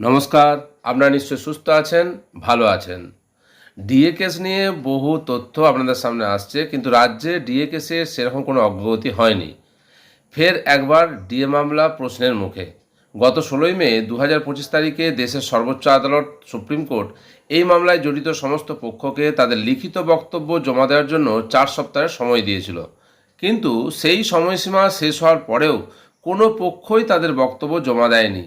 নমস্কার, আপনারা নিশ্চয় সুস্থ আছেন, ভালো আছেন। ডিএ কেস নিয়ে বহু তথ্য আপনাদের সামনে আসছে, কিন্তু রাজ্যে ডিএ কেসে সেরকম কোনো অগ্রগতি হয়নি। ফের একবার ডিএ মামলা প্রশ্নের মুখে। গত ষোলোই মে দু হাজার পঁচিশ তারিখে দেশের সর্বোচ্চ আদালত, সুপ্রিম কোর্ট এই মামলায় জড়িত সমস্ত পক্ষকে তাদের লিখিত বক্তব্য জমা দেওয়ার জন্য চার সপ্তাহের সময় দিয়েছিল। কিন্তু সেই সময়সীমা শেষ হওয়ার পরেও কোনো পক্ষই তাদের বক্তব্য জমা দেয়নি।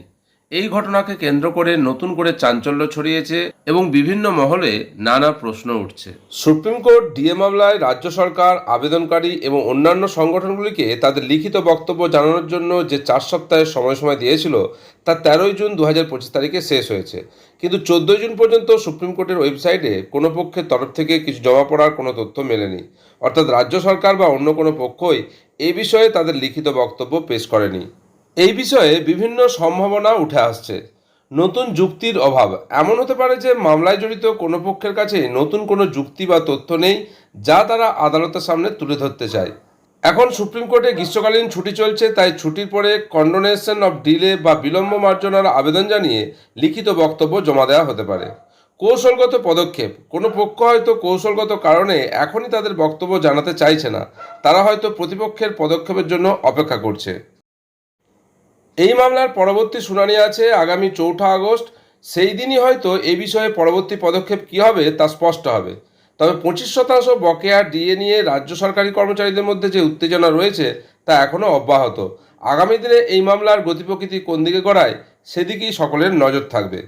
এই ঘটনাকে কেন্দ্র করে নতুন করে চাঞ্চল্য ছড়িয়েছে এবং বিভিন্ন মহলে নানা প্রশ্ন উঠছে। সুপ্রিম কোর্ট ডিএ মামলায় রাজ্য সরকার, আবেদনকারী এবং অন্যান্য সংগঠনগুলিকে তাদের লিখিত বক্তব্য জানানোর জন্য যে চার সপ্তাহের সময়সীমা দিয়েছিল, তা তেরোই জুন দু হাজার পঁচিশ তারিখে শেষ হয়েছে। কিন্তু চোদ্দোই জুন পর্যন্ত সুপ্রিম কোর্টের ওয়েবসাইটে কোনো পক্ষের তরফ থেকে কিছু জমা পড়ার কোনো তথ্য মেলেনি। অর্থাৎ রাজ্য সরকার বা অন্য কোনো পক্ষই এ বিষয়ে তাদের লিখিত বক্তব্য পেশ করেনি। এই বিষয়ে বিভিন্ন সম্ভাবনা উঠে আসছে। নতুন যুক্তির অভাব। এমন হতে পারে যে মামলায় জড়িত কোনো পক্ষের কাছে নতুন কোনো যুক্তি বা তথ্য নেই যা তারা আদালতের সামনে তুলে ধরতে চায়। এখন সুপ্রিম কোর্টে গ্রীষ্মকালীন ছুটি চলছে, তাই ছুটির পরে কন্ডোনেশন অব ডিলে বা বিলম্ব মার্জনার আবেদন জানিয়ে লিখিত বক্তব্য জমা দেওয়া হতে পারে। কৌশলগত পদক্ষেপ। কোনো পক্ষ হয়তো কৌশলগত কারণে এখনই তাদের বক্তব্য জানাতে চাইছে না। তারা হয়তো প্রতিপক্ষের পদক্ষেপের জন্য অপেক্ষা করছে। এই মামলার পরবর্তী শুনানি আছে আগামী চৌঠা আগস্ট। সেই দিনই হয়তো এ বিষয়ে পরবর্তী পদক্ষেপ কী হবে তা স্পষ্ট হবে। তবে পঁচিশ শতাংশ বকেয়া ডিএ নিয়ে রাজ্য সরকারি কর্মচারীদের মধ্যে যে উত্তেজনা রয়েছে তা এখনও অব্যাহত। আগামী দিনে এই মামলার গতিপ্রকৃতি কোন দিকে গড়ায়, সেদিকেই সকলের নজর থাকবে।